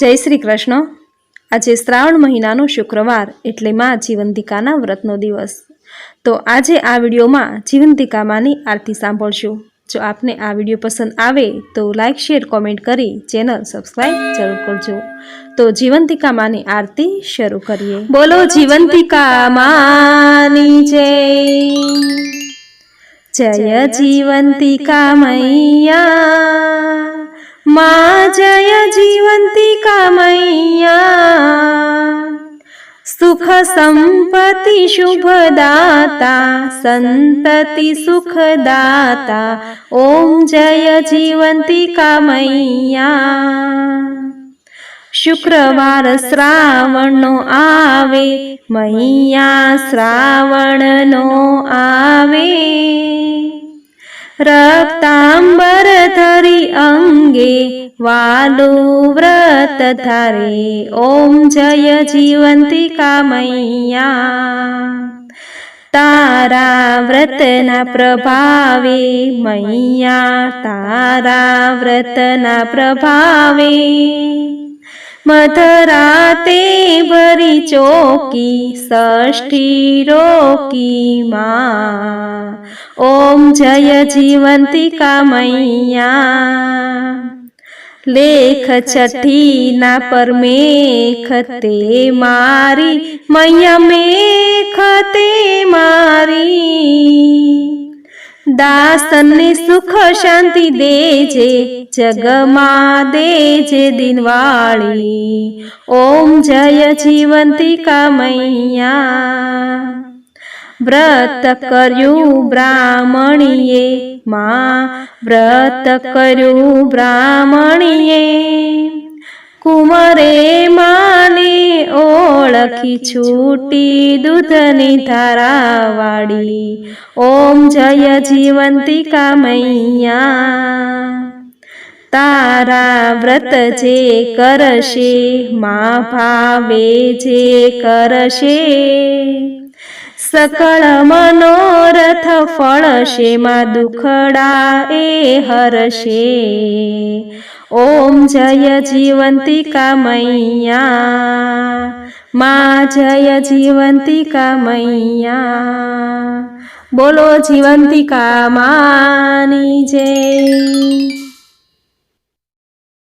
જય શ્રી કૃષ્ણ. આજે શ્રાવણ મહિનાનો શુક્રવાર એટલે માં જીવંતિકાના વ્રતનો દિવસ. તો આજે આ વિડીયોમાં જીવંતિકા માની આરતી સાંભળશું. જો આપને આ વીડિયો પસંદ આવે તો લાઇક શેર, કોમેન્ટ કરી ચેનલ સબસ્ક્રાઈબ જરૂર કરજો. તો જીવંતિકા માની આરતી શરૂ કરીએ. બોલો જીવંતિકા માની જય. જય જીવંતિકા મૈયા. મા જય જીવંતિકા મૈયા સુખ સંપત્તિ શુભદાતા સંતતિ સુખદાતા ઓમ જય જીવંતિકા મૈયા શુક્રવાર શ્રાવણનો આવે મૈયા શ્રાવણનો આવે રક્તાંબર ધરી અંગે વાલુ વ્રત ધારે ઓમ જય જીવંતી કામૈયા તારા વ્રતના પ્રભાવે મૈયા તારા વ્રતના પ્રભાવે મધરાતે ભરી ચોકી, ષષ્ઠી રોકી ઓમ જય જીવંતિકા મૈયા. લેખ છઠ્ઠીના પર મેખ તે મારી, મૈયા મેખ તે મારી. દાસને સુખ શાંતિ દેજે, જગમાં દેજે દિનવાળી. ઓમ જય જીવંતી કામૈયા વ્રત કર્યું બ્રાહ્મણીએ, માં વ્રત કર્યું બ્રાહ્મણીએ. કુંવરે માને ઓળખી છૂટી દૂધની ધારાવાળી. ઓમ જય જીવંતિકા મૈયા તારા વ્રત જે કરશે મા ભાવે જે કરશે. સકળ મનોરથ ફળશે માં દુખડા એ હરશે ઓમ જય જીવંતિકા મૈયા માં જય જીવંતિકા મૈયા બોલો જીવંતિકા માની જય